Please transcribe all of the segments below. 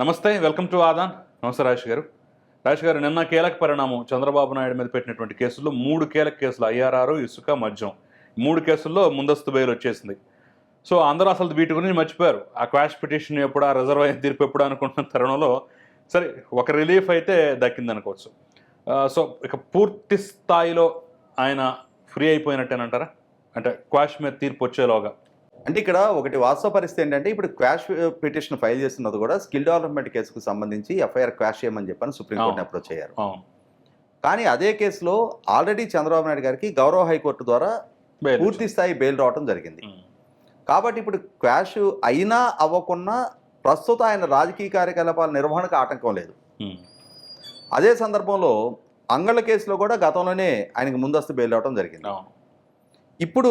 నమస్తే welcome to Aadan. నమస్తే రాజేష్ గారు. రాజేష్ గారు నిన్న కీలక పరిణామం చంద్రబాబు నాయుడు మీద పెట్టినటువంటి కేసుల్లో మూడు కీలక కేసులు ఐఆర్ఆర్ ఇసుక మద్యం. మూడు కేసుల్లో ముందస్తు బెయిల్ వచ్చేసింది. సో అందరూ అసలు వీటి గురించి మర్చిపోయారు. ఆ క్వాష్ పిటిషన్ ఎప్పుడు ఆ రిజర్వ్ తీర్పు ఎప్పుడు అనుకుంటున్న తరుణంలో సరే ఒక రిలీఫ్ అయితే దక్కింది అనుకోవచ్చు. సో ఇక పూర్తి స్థాయిలో ఆయన ఫ్రీ అయిపోయినట్టేనంటారా? అంటే క్వాష్ మీద తీర్పు వచ్చేలోగా. అంటే ఇక్కడ ఒకటి వాస్తవ పరిస్థితి ఏంటంటే ఇప్పుడు క్వాష్ పిటిషన్ ఫైల్ చేస్తున్నది కూడా స్కిల్ డెవలప్మెంట్ కేసుకు సంబంధించి ఎఫ్ఐఆర్ క్వాష్ చేయమని చెప్పని సుప్రీంకోర్టుని అవును. అప్రోచ్ అయ్యారు. కానీ అదే కేసులో ఆల్రెడీ చంద్రబాబు నాయుడు గారికి గౌరవ హైకోర్టు ద్వారా పూర్తి స్థాయి బెయిల్ రావడం జరిగింది. కాబట్టి ఇప్పుడు క్వాష్ అయినా అవ్వకున్నా ప్రస్తుతం ఆయన రాజకీయ కార్యకలాపాల నిర్వహణకు ఆటంకం లేదు. అదే సందర్భంలో అంగళ్ళ కేసులో కూడా గతంలోనే ఆయనకి ముందస్తు బెయిల్ రావడం జరిగింది. ఇప్పుడు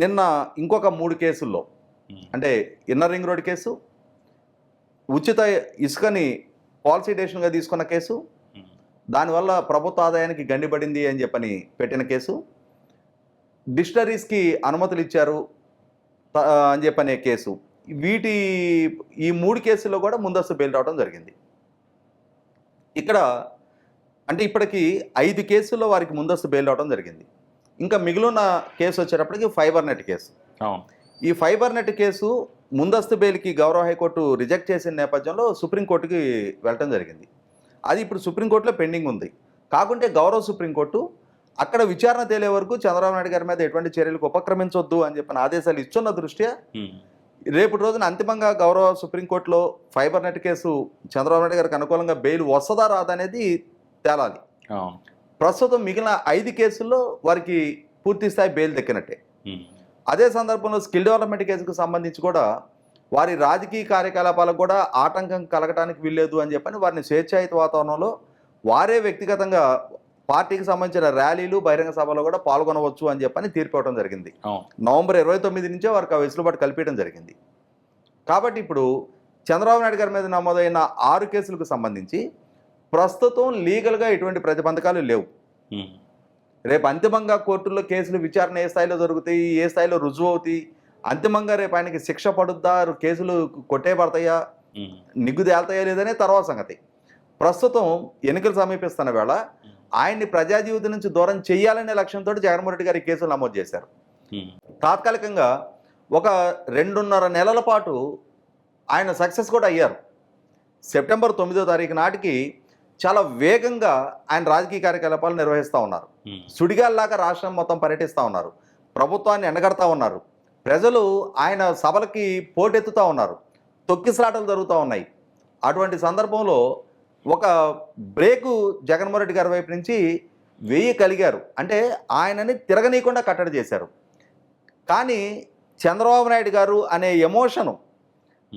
నిన్న ఇంకొక మూడు కేసుల్లో అంటే ఇన్నర్ రింగ్ రోడ్ కేసు ఉచిత ఇసుకని పాలసీ డేషన్గా తీసుకున్న కేసు దానివల్ల ప్రభుత్వ ఆదాయానికి గండిపడింది అని చెప్పని పెట్టిన కేసు డిస్టరీస్కి అనుమతులు ఇచ్చారు అని చెప్పనే కేసు. వీటి ఈ మూడు కేసుల్లో కూడా ముందస్తు బెయిల్ రావడం జరిగింది. ఇక్కడ అంటే ఇప్పటికి ఐదు కేసుల్లో వారికి ముందస్తు బెయిల్ రావడం జరిగింది. ఇంకా మిగిలిన కేసు వచ్చేటప్పటికి ఫైబర్ నెట్ కేసు. ఈ ఫైబర్ నెట్ కేసు ముందస్తు బెయిల్కి గౌరవ హైకోర్టు రిజెక్ట్ చేసిన నేపథ్యంలో సుప్రీంకోర్టుకి వెళ్ళటం జరిగింది. అది ఇప్పుడు సుప్రీంకోర్టులో పెండింగ్ ఉంది. కాకుంటే గౌరవ సుప్రీంకోర్టు అక్కడ విచారణ తేలే వరకు చంద్రబాబు నాయుడు గారి మీద ఎటువంటి చర్యలకు ఉపక్రమించొద్దు అని చెప్పిన ఆదేశాలు ఇస్తున్న దృష్ట్యా రేపు రోజున అంతిమంగా గౌరవ సుప్రీంకోర్టులో fibre net case Chandrababu Naidu గారికి అనుకూలంగా బెయిల్ వస్తుందా రాదనేది తేలాలి. ప్రస్తుతం మిగిలిన ఐదు కేసుల్లో వారికి పూర్తి స్థాయి బెయిల్ దక్కినట్టే. అదే సందర్భంలో స్కిల్ డెవలప్మెంట్ కేసుకు సంబంధించి కూడా వారి రాజకీయ కార్యకలాపాలకు కూడా ఆటంకం కలగటానికి వీల్లేదు అని చెప్పని వారిని స్వేచ్ఛాయుత వాతావరణంలో వారే వ్యక్తిగతంగా పార్టీకి సంబంధించిన ర్యాలీలు బహిరంగ సభలో కూడా పాల్గొనవచ్చు అని చెప్పని తీర్పు ఇవ్వడం జరిగింది. నవంబర్ ఇరవై తొమ్మిది నుంచే వారికి ఆ వెసులుబాటు కల్పించడం జరిగింది. కాబట్టి ఇప్పుడు చంద్రబాబు నాయుడు గారి మీద నమోదైన ఆరు కేసులకు సంబంధించి ప్రస్తుతం లీగల్గా ఎటువంటి ప్రతిబంధకాలు లేవు. రేపు అంతిమంగా కోర్టుల్లో కేసులు విచారణ ఏ స్థాయిలో జరుగుతాయి ఏ స్థాయిలో రుజువు అవుతాయి అంతిమంగా రేపు ఆయనకి శిక్ష పడుద్దా కేసులు కొట్టేయబడతాయా నిగ్గు తేల్తాయా లేదనే తర్వాత సంగతి. ప్రస్తుతం ఎన్నికలు సమీపిస్తున్న వేళ ఆయన్ని ప్రజా జీవితం నుంచి దూరం చేయాలనే లక్ష్యంతో జగన్మోహన్ రెడ్డి గారు ఈ కేసులు నమోదు చేశారు. తాత్కాలికంగా ఒక రెండున్నర నెలల పాటు ఆయన సక్సెస్ కూడా అయ్యారు. సెప్టెంబర్ తొమ్మిదో తారీఖు నాటికి చాలా వేగంగా ఆయన రాజకీయ కార్యకలాపాలు నిర్వహిస్తూ ఉన్నారు. సుడిగాల్లాగా రాష్ట్రం మొత్తం పర్యటిస్తూ ఉన్నారు. ప్రభుత్వాన్ని ఎండగడతా ఉన్నారు. ప్రజలు ఆయన సభలకి పోటెత్తుతూ ఉన్నారు. తొక్కిసలాటలు జరుగుతూ ఉన్నాయి. అటువంటి సందర్భంలో ఒక బ్రేకు జగన్మోహన్ రెడ్డి గారి వైపు నుంచి వేయగలిగారు అంటే ఆయనని తిరగనీయకుండా కట్టడి చేశారు. కానీ చంద్రబాబు నాయుడు గారు అనే ఎమోషను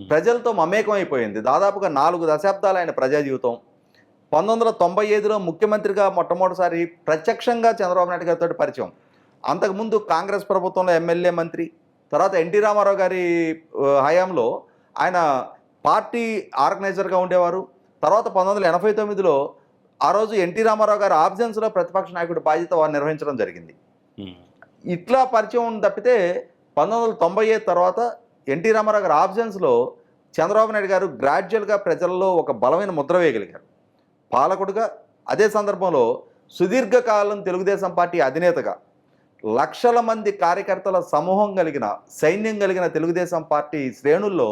ప్రజలతో మమేకం అయిపోయింది దాదాపుగా నాలుగు దశాబ్దాలు ఆయన ప్రజా జీవితం పంతొమ్మిది వందల తొంభై ఐదులో ముఖ్యమంత్రిగా మొట్టమొదటిసారి ప్రత్యక్షంగా చంద్రబాబు నాయుడు గారితో పరిచయం. అంతకుముందు కాంగ్రెస్ ప్రభుత్వంలో ఎమ్మెల్యే మంత్రి తర్వాత ఎన్టీ రామారావు గారి హయాంలో ఆయన పార్టీ ఆర్గనైజర్గా ఉండేవారు. తర్వాత పంతొమ్మిది వందల ఎనభై తొమ్మిదిలో ఆ రోజు ఎన్టీ రామారావు గారి ఆబ్సెన్స్లో ప్రతిపక్ష నాయకుడి బాధ్యత వారు నిర్వహించడం జరిగింది. ఇట్లా పరిచయం తప్పితే పంతొమ్మిది వందల తొంభై ఐదు తర్వాత ఎన్టీ రామారావు గారి ఆబ్సెన్స్లో చంద్రబాబు నాయుడు గారు గ్రాడ్యువల్గా ప్రజల్లో ఒక బలమైన ముద్ర వేయగలిగారు. పాలకుడుగా అదే సందర్భంలో సుదీర్ఘకాలం తెలుగుదేశం పార్టీ అధినేతగా లక్షల మంది కార్యకర్తల సమూహం కలిగిన సైన్యం కలిగిన తెలుగుదేశం పార్టీ శ్రేణుల్లో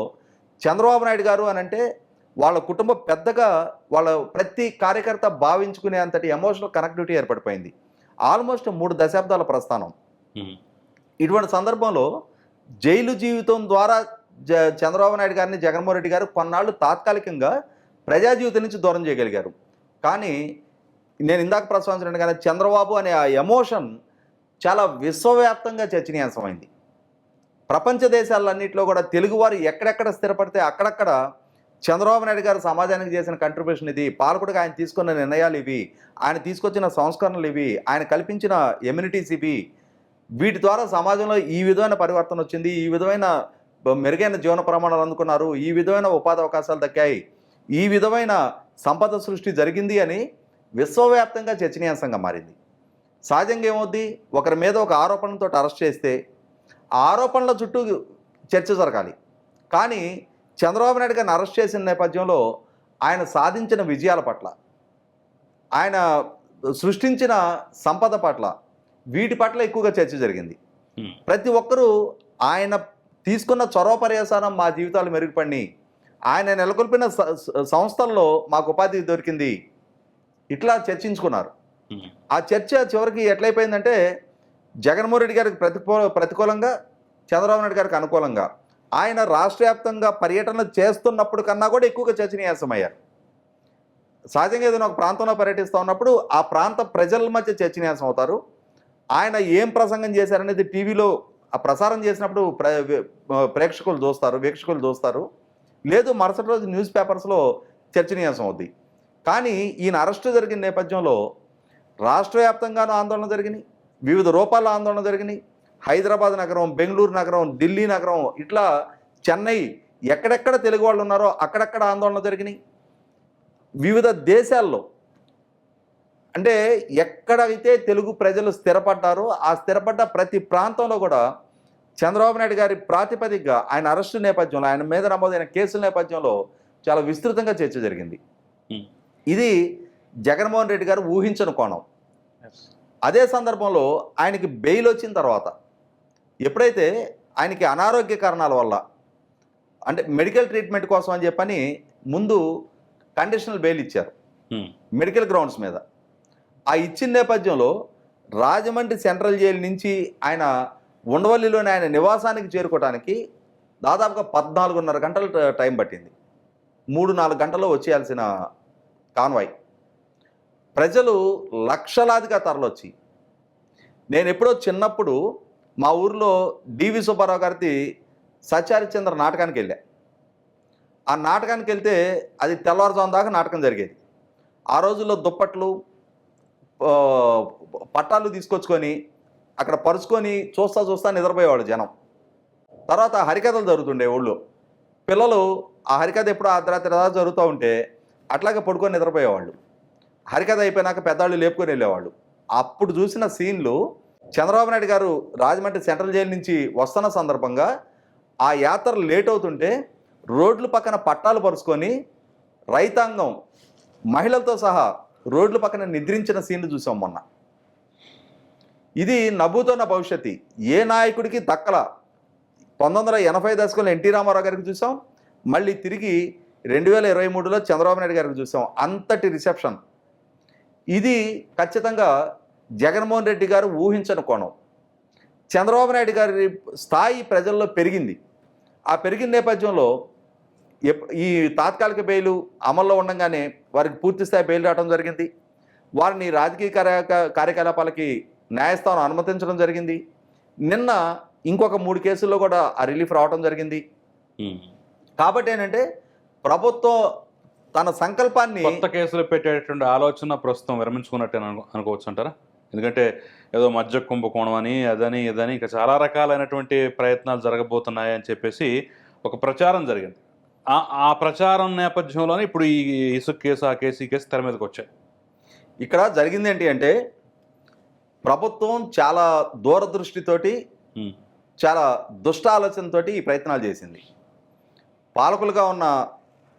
చంద్రబాబు నాయుడు గారు అని అంటే వాళ్ళ కుటుంబ పెద్దగా వాళ్ళ ప్రతి కార్యకర్త భావించుకునే అంతటి ఎమోషనల్ కనెక్టివిటీ ఏర్పడిపోయింది. ఆల్మోస్ట్ మూడు దశాబ్దాల ప్రస్థానం. ఇటువంటి సందర్భంలో జైలు జీవితం ద్వారా జ చంద్రబాబు నాయుడు గారిని జగన్మోహన్ రెడ్డి గారు కొన్నాళ్ళు తాత్కాలికంగా ప్రజా జీవితం నుంచి దూరం చేయగలిగారు. కానీ నేను ఇందాక ప్రస్తావించినట్టుగానే చంద్రబాబు అనే ఆ ఎమోషన్ చాలా విశ్వవ్యాప్తంగా చర్చనీయాంశమైంది. ప్రపంచ దేశాలన్నింటిలో కూడా తెలుగువారు ఎక్కడెక్కడ స్థిరపడితే అక్కడక్కడ చంద్రబాబు నాయుడు గారు సమాజానికి చేసిన కంట్రిబ్యూషన్ ఇది పాలకుడిగా ఆయన తీసుకున్న నిర్ణయాలు ఇవి ఆయన తీసుకొచ్చిన సంస్కరణలు ఇవి ఆయన కల్పించిన ఎమ్యూనిటీస్ ఇవి. వీటి ద్వారా సమాజంలో ఈ విధమైన పరివర్తన వచ్చింది ఈ విధమైన మెరుగైన జీవన ప్రమాణాలు అందుకున్నారు ఈ విధమైన ఉపాధి అవకాశాలు దక్కాయి ఈ విధమైన సంపద సృష్టి జరిగింది అని విశ్వవ్యాప్తంగా చర్చనీయాంశంగా మారింది. సహజంగా ఏమవుద్ది? ఒకరి మీద ఒక ఆరోపణలతో అరెస్ట్ చేస్తే ఆరోపణల చుట్టూ చర్చ జరగాలి. కానీ చంద్రబాబు నాయుడు గారిని అరెస్ట్ చేసిన నేపథ్యంలో ఆయన సాధించిన విజయాల పట్ల ఆయన సృష్టించిన సంపద పట్ల వీటి పట్ల ఎక్కువగా చర్చ జరిగింది. ప్రతి ఒక్కరూ ఆయన తీసుకున్న చొరవ పర్యవసానం మా జీవితాలు మెరుగుపడి ఆయన నెలకొల్పిన సంస్థల్లో మాకు ఉపాధి దొరికింది. ఇట్లా చర్చించుకున్నారు. ఆ చర్చ చివరికి ఎట్లయిపోయిందంటే జగన్మోహన్ రెడ్డి గారికి ప్రతికూ ప్రతికూలంగా చంద్రబాబు నాయుడు గారికి అనుకూలంగా. ఆయన రాష్ట్ర వ్యాప్తంగా పర్యటన చేస్తున్నప్పుడు కన్నా కూడా ఎక్కువగా చర్చనీయాంశమయ్యారు. సహజంగా ఏదైనా ఒక ప్రాంతంలో పర్యటిస్తూ ఉన్నప్పుడు ఆ ప్రాంత ప్రజల మధ్య చర్చనీయాంశం అవుతారు ఆయన ఏం ప్రసంగం చేశారనేది టీవీలో ఆ ప్రసారం చేసినప్పుడు ప్ర ప్రేక్షకులు చూస్తారు వీక్షకులు చూస్తారు. లేదు మరుసటి రోజు న్యూస్ పేపర్స్లో చర్చనీయాంశం అవుద్ది. కానీ ఈయన అరెస్టు జరిగిన నేపథ్యంలో రాష్ట్ర వ్యాప్తంగానూ ఆందోళన జరిగినాయి వివిధ రూపాల ఆందోళన జరిగినాయి. హైదరాబాద్ నగరం బెంగళూరు నగరం ఢిల్లీ నగరం ఇట్లా చెన్నై ఎక్కడెక్కడ తెలుగు వాళ్ళు ఉన్నారో అక్కడక్కడ ఆందోళన జరిగినాయి. వివిధ దేశాల్లో అంటే ఎక్కడైతే తెలుగు ప్రజలు స్థిరపడ్డారో ఆ స్థిరపడ్డ ప్రతి ప్రాంతంలో కూడా చంద్రబాబు నాయుడు గారి ప్రాతిపదికగా ఆయన అరెస్టు నేపథ్యంలో ఆయన మీద నమోదైన కేసుల నేపథ్యంలో చాలా విస్తృతంగా చర్చ జరిగింది. ఉమ్, ఇది జగన్మోహన్ రెడ్డి గారు ఊహించని కోణం. అదే సందర్భంలో ఆయనకి బెయిల్ వచ్చిన తర్వాత ఎప్పుడైతే ఆయనకి అనారోగ్య కారణాల వల్ల అంటే మెడికల్ ట్రీట్మెంట్ కోసం అని చెప్పని ముందు కండిషనల్ బెయిల్ ఇచ్చారు. ఉమ్, మెడికల్ గ్రౌండ్స్ మీద. ఆ ఇచ్చిన నేపథ్యంలో రాజమండ్రి సెంట్రల్ జైలు నుంచి ఆయన ఉండవల్లిలోని ఆయన నివాసానికి చేరుకోవడానికి దాదాపుగా పద్నాలుగున్నర గంటల టైం పట్టింది. మూడు నాలుగు గంటల్లో వచ్చేయాల్సిన కాన్వాయ్. ప్రజలు లక్షలాదిగా తరలొచ్చి నేను ఎప్పుడో చిన్నప్పుడు మా ఊరిలో డివి సుబ్బారావు గారిది సత్యారిచంద్ర నాటకానికి వెళ్ళా. ఆ నాటకానికి వెళ్తే అది తెల్లవారుజాము దాకా నాటకం జరిగేది. ఆ రోజుల్లో దుప్పట్లు పట్టాలు తీసుకొచ్చుకొని అక్కడ పరుచుకొని చూస్తా చూస్తా నిద్రపోయేవాళ్ళు జనం. తర్వాత హరికథలు జరుగుతుండే ఊళ్ళో. పిల్లలు ఆ హరికథ ఎప్పుడు అర్ధరాత్రి దాకా జరుగుతూ ఉంటే అట్లాగే పడుకొని నిద్రపోయేవాళ్ళు. హరికథ అయిపోయినాక పెద్దవాళ్ళు లేపుకొని వెళ్ళేవాళ్ళు. అప్పుడు చూసిన సీన్లు చంద్రబాబు నాయుడు గారు రాజమండ్రి సెంట్రల్ జైలు నుంచి వస్తున్న సందర్భంగా ఆ యాత్ర లేట్ అవుతుంటే రోడ్ల పక్కన పట్టాలు పరుచుకొని రైతాంగం మహిళలతో సహా రోడ్ల పక్కన నిద్రించిన సీన్లు చూసాం మొన్న. ఇది నవ్వుతున్న భవిష్యత్తు. ఏ నాయకుడికి దక్కల? పంతొమ్మిది వందల ఎనభై దశకంలో ఎన్టీ రామారావు గారికి చూసాం. మళ్ళీ తిరిగి రెండు వేల ఇరవై మూడులో చంద్రబాబు నాయుడు గారికి చూసాం. అంతటి రిసెప్షన్. ఇది ఖచ్చితంగా జగన్మోహన్ రెడ్డి గారు ఊహించని కోణం. చంద్రబాబు నాయుడు గారి స్థాయి ప్రజల్లో పెరిగింది. ఆ పెరిగిన నేపథ్యంలో ఈ తాత్కాలిక బెయిలు అమల్లో ఉండగానే వారికి పూర్తి స్థాయి బెయిల్ రావడం జరిగింది. వారిని రాజకీయ కార్య కార్యకలాపాలకి న్యాయస్థానం అనుమతించడం జరిగింది. నిన్న ఇంకొక మూడు కేసుల్లో కూడా ఆ రిలీఫ్ రావడం జరిగింది. కాబట్టి ఏంటంటే ప్రభుత్వం తన సంకల్పాన్ని కొత్త కేసులు పెట్టేటువంటి ఆలోచన ప్రస్తుతం విరమించుకున్నట్టే అను అనుకోవచ్చు అంటారా? ఎందుకంటే ఏదో మధ్య కుంభకోణం అని అదని ఇదని ఇక చాలా రకాలైనటువంటి ప్రయత్నాలు జరగబోతున్నాయి అని చెప్పేసి ఒక ప్రచారం జరిగింది. ఆ ఆ ప్రచారం నేపథ్యంలోనే ఇప్పుడు ఈ ఇసుక కేసు ఆ కేసు ఈ కేసు తెర మీదకి వచ్చాయి. ఇక్కడ జరిగింది ఏంటి అంటే ప్రభుత్వం చాలా దూరదృష్టితోటి చాలా దుష్ట ఆలోచనతోటి ఈ ప్రయత్నాలు చేసింది. పాలకులుగా ఉన్న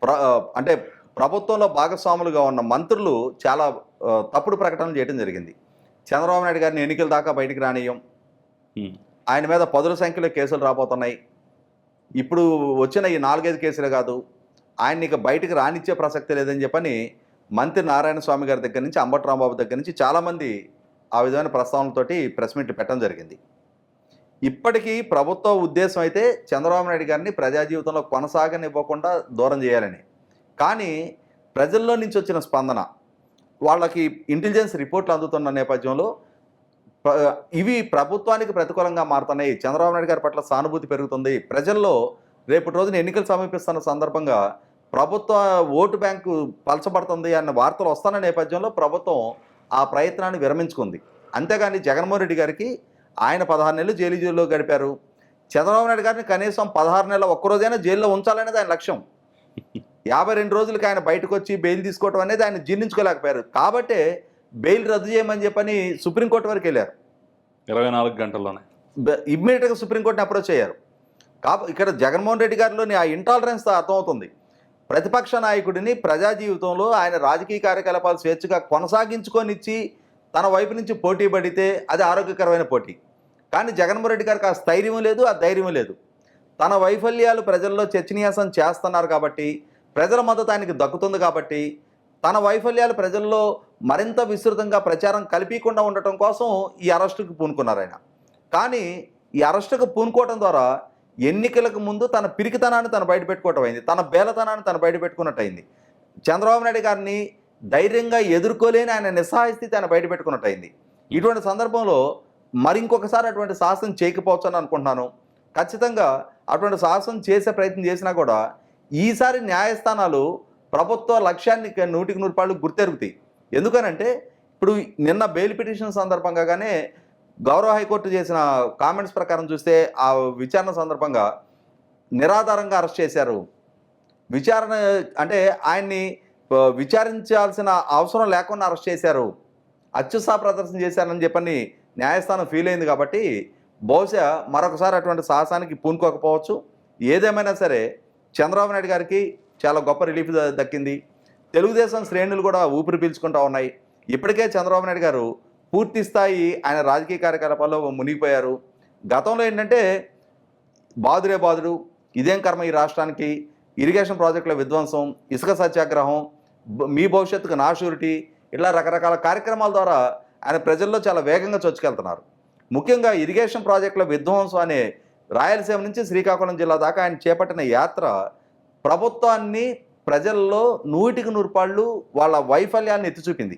ప్ర అంటే ప్రభుత్వంలో భాగస్వాములుగా ఉన్న మంత్రులు చాలా తప్పుడు ప్రకటనలు చేయడం జరిగింది. చంద్రబాబు నాయుడు గారిని ఎన్నికల దాకా బయటికి రానియం ఆయన మీద పదుల సంఖ్యలో కేసులు రాబోతున్నాయి. ఇప్పుడు వచ్చిన ఈ నాలుగైదు కేసులు కాదు ఆయన ఇక బయటికి రానిచ్చే ప్రసక్తి లేదని చెప్పని మంత్రి నారాయణ స్వామి గారి దగ్గర నుంచి అంబటి రాంబాబు దగ్గర నుంచి చాలామంది ఆ విధమైన ప్రస్తావనలతోటి ప్రెస్ మీట్ పెట్టడం జరిగింది. ఇప్పటికీ ప్రభుత్వ ఉద్దేశం అయితే చంద్రబాబు నాయుడు గారిని ప్రజా జీవితంలో కొనసాగనివ్వకుండా దూరం చేయాలని. కానీ ప్రజల్లో నుంచి వచ్చిన స్పందన వాళ్ళకి ఇంటెలిజెన్స్ రిపోర్ట్లు అందుతున్న నేపథ్యంలో ఇవి ప్రభుత్వానికి ప్రతికూలంగా మారుతున్నాయి. చంద్రబాబు నాయుడు గారి పట్ల సానుభూతి పెరుగుతుంది. ప్రజల్లో రేపటి రోజున ఎన్నికలు సమీపిస్తున్న సందర్భంగా ప్రభుత్వ ఓటు బ్యాంకు పలచబడుతుంది అన్న వార్తలు వస్తున్న నేపథ్యంలో ప్రభుత్వం ఆ ప్రయత్నాన్ని విరమించుకుంది. అంతేగాని జగన్మోహన్ రెడ్డి గారికి ఆయన పదహారు నెలలు జైలు జైల్లో గడిపారు. చంద్రబాబు నాయుడు గారిని కనీసం పదహారు నెలల ఒక్కరోజైనా జైల్లో ఉంచాలనేది ఆయన లక్ష్యం. యాభై రెండు రోజులకి ఆయన బయటకు వచ్చి బెయిల్ తీసుకోవడం అనేది ఆయన జీర్ణించుకోలేకపోయారు. కాబట్టే బెయిల్ రద్దు చేయమని చెప్పని సుప్రీంకోర్టు వరకు వెళ్ళారు. ఇరవై నాలుగు గంటల్లోనే. ఇమ్మీడియట్గా సుప్రీంకోర్టుని అప్రోచ్ అయ్యారు. కాబ ఇక్కడ జగన్మోహన్ రెడ్డి గారిలోని ఆ ఇంటాలరెన్స్ అర్థమవుతుంది. ప్రతిపక్ష నాయకుడిని ప్రజా జీవితంలో ఆయన రాజకీయ కార్యకలాపాలు స్వేచ్ఛగా కొనసాగించుకొనిచ్చి తన వైపు నుంచి పోటీ పడితే అది ఆరోగ్యకరమైన పోటీ. కానీ జగన్మోహన్ రెడ్డి గారికి ఆ స్థైర్యం లేదు ఆ ధైర్యం లేదు. తన వైఫల్యాలు ప్రజల్లో చర్చనీయాసం చేస్తున్నారు కాబట్టి ప్రజల మద్దతు ఆయనకి దక్కుతుంది కాబట్టి తన వైఫల్యాలు ప్రజల్లో మరింత విస్తృతంగా ప్రచారం కల్పించకుండా ఉండటం కోసం ఈ అరెస్టుకు పూనుకున్నారు ఆయన. కానీ ఈ అరెస్టుకు పూనుకోవటం ద్వారా ఎన్నికలకు ముందు తన పిరికితనాన్ని తను బయటపెట్టుకోవటం అయింది. తన బేలతనాన్ని తను బయటపెట్టుకున్నట్టు అయింది చంద్రబాబు నాయుడు గారిని ధైర్యంగా ఎదుర్కోలేని ఆయన నిస్సహాయ స్థితి ఆయన బయటపెట్టుకున్నట్టు అయింది ఇటువంటి సందర్భంలో మరింకొకసారి అటువంటి సాహసం చేయకపోవచ్చు అని అనుకుంటున్నాను. ఖచ్చితంగా అటువంటి సాహసం చేసే ప్రయత్నం చేసినా కూడా ఈసారి న్యాయస్థానాలు ప్రభుత్వ లక్ష్యాన్ని నూటికి నూరు పాళ్ళు గుర్తెరుగుతాయి. ఎందుకనంటే ఇప్పుడు నిన్న బెయిల్ పిటిషన్ సందర్భంగానే గౌరవ హైకోర్టు చేసిన కామెంట్స్ ప్రకారం చూస్తే ఆ విచారణ సందర్భంగా నిరాధారంగా అరెస్ట్ చేశారు. విచారణ అంటే ఆయన్ని విచారించాల్సిన అవసరం లేకుండా అరెస్ట్ చేశారు. అత్యుత్సాహ ప్రదర్శన చేశారని చెప్పని న్యాయస్థానం ఫీల్ అయింది కాబట్టి బహుశా మరొకసారి అటువంటి సాహసానికి పూనుకోకపోవచ్చు. ఏదేమైనా సరే చంద్రబాబు నాయుడు గారికి చాలా గొప్ప రిలీఫ్ దక్కింది. తెలుగుదేశం శ్రేణులు కూడా ఊపిరి పీల్చుకుంటా ఉన్నాయి. ఇప్పటికే చంద్రబాబు నాయుడు గారు పూర్తి స్థాయి ఆయన రాజకీయ కార్యకలాపాల్లో మునిగిపోయారు. గతంలో ఏంటంటే బాదురే బాదుడు ఇదేం కర్మ ఈ రాష్ట్రానికి ఇరిగేషన్ ప్రాజెక్టుల విధ్వంసం ఇసుక సత్యాగ్రహం మీ భవిష్యత్తుకు నా షూరిటీ రకరకాల కార్యక్రమాల ద్వారా ఆయన ప్రజల్లో చాలా వేగంగా చొచ్చుకెళ్తున్నారు. ముఖ్యంగా ఇరిగేషన్ ప్రాజెక్టుల విధ్వంసం అనే రాయలసీమ నుంచి శ్రీకాకుళం జిల్లా దాకా ఆయన చేపట్టిన యాత్ర ప్రభుత్వాన్ని ప్రజల్లో నూటికి నూరుపాళ్ళు వాళ్ళ వైఫల్యాన్ని ఎత్తి చూపింది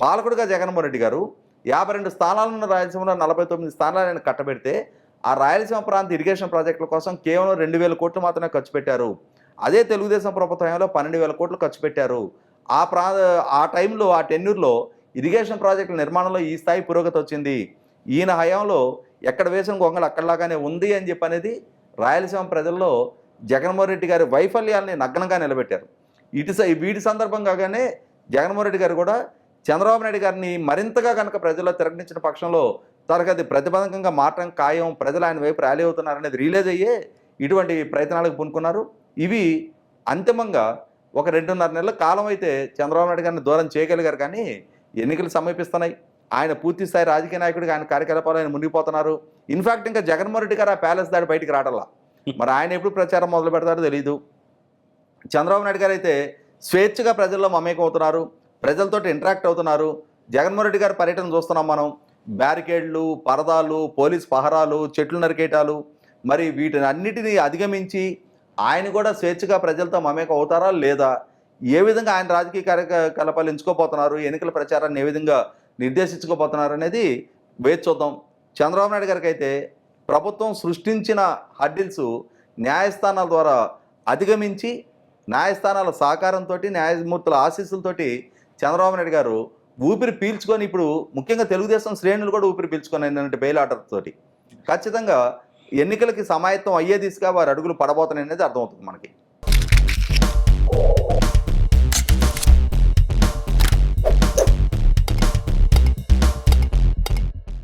పాలకుడుగా జగన్మోహన్ రెడ్డి గారు యాభై రెండు స్థానాలను రాయలసీమలో నలభై తొమ్మిది స్థానాలు ఆయన కట్టబెడితే ఆ రాయలసీమ ప్రాంత ఇరిగేషన్ ప్రాజెక్టుల కోసం కేవలం రెండు వేల కోట్లు మాత్రమే ఖర్చు పెట్టారు. అదే తెలుగుదేశం ప్రభుత్వంలో పన్నెండు వేల కోట్లు ఖర్చు పెట్టారు. ఆ ప్రా ఆ టైంలో ఆ టెన్యూర్లో ఇరిగేషన్ ప్రాజెక్టుల నిర్మాణంలో ఈ స్థాయి పురోగతి వచ్చింది. ఈయన హయాంలో ఎక్కడ వేసిన గొంగలు అక్కడలాగానే ఉంది అని చెప్పి అనేది రాయలసీమ ప్రజల్లో జగన్మోహన్ రెడ్డి గారి వైఫల్యాల్ని నగ్నంగా నిలబెట్టారు. ఇటు స- వీటి సందర్భంగానే జగన్మోహన్ రెడ్డి గారు కూడా చంద్రబాబు నాయుడు గారిని మరింతగా కనుక ప్రజల్లో తిరగనించిన పక్షంలో తరగతి ప్రతిబంధకంగా మారటం ఖాయం ప్రజలు ఆయన వైపు ర్యాలీ అవుతున్నారనేది రిలీజ్ అయ్యే ఇటువంటి ప్రయత్నాలకు పూనుకున్నారు. ఇవి అంతిమంగా ఒక రెండున్నర నెలల కాలం అయితే చంద్రబాబు నాయుడు గారిని దూరం చేయగలిగారు కానీ ఎన్నికలు సమీపిస్తున్నాయి. ఆయన పూర్తి స్థాయి రాజకీయ నాయకుడిగా ఆయన కార్యకలాపాలు ఆయన మునిగిపోతున్నారు. ఇన్ఫాక్ట్ ఇంకా జగన్మోహన్ రెడ్డి గారు ఆ ప్యాలెస్ దాడి బయటికి రావట్లా. మరి ఆయన ఎప్పుడు ప్రచారం మొదలు పెడతారో తెలియదు చంద్రబాబు నాయుడు గారు అయితే స్వేచ్ఛగా ప్రజల్లో మమేకం అవుతున్నారు ప్రజలతో ఇంటరాక్ట్ అవుతున్నారు. జగన్మోహన్ రెడ్డి గారి పర్యటన చూస్తున్నాం మనం. బ్యారికేడ్లు పరదాలు పోలీస్ పహరాలు చెట్లు నరికేటాలు. మరి వీటిని అన్నిటినీ అధిగమించి ఆయన కూడా స్వేచ్ఛగా ప్రజలతో మమేకం అవుతారా లేదా? ఏ విధంగా ఆయన రాజకీయ కార్యకలాపాలు ఎంచుకోపోతున్నారు ఎన్నికల ప్రచారాన్ని ఏ విధంగా నిర్దేశించుకోపోతున్నారు అనేది వేచి చూద్దాం. చంద్రబాబు నాయుడు గారికి అయితే ప్రభుత్వం సృష్టించిన హడ్డిల్స్ న్యాయస్థానాల ద్వారా అధిగమించి న్యాయస్థానాల సహకారంతో న్యాయమూర్తుల ఆశీస్సులతోటి చంద్రబాబు నాయుడు గారు ఊపిరి పీల్చుకొని ఇప్పుడు ముఖ్యంగా తెలుగుదేశం శ్రేణులు కూడా ఊపిరి పీల్చుకొని ఏంటంటే బెయిల్ ఆర్డర్ తోటి. ఖచ్చితంగా ఎన్నికలకి సమాయత్తం అయ్యే దిశగా వారు అడుగులు పడబోతున్నాయి అనేది అర్థమవుతుంది మనకి.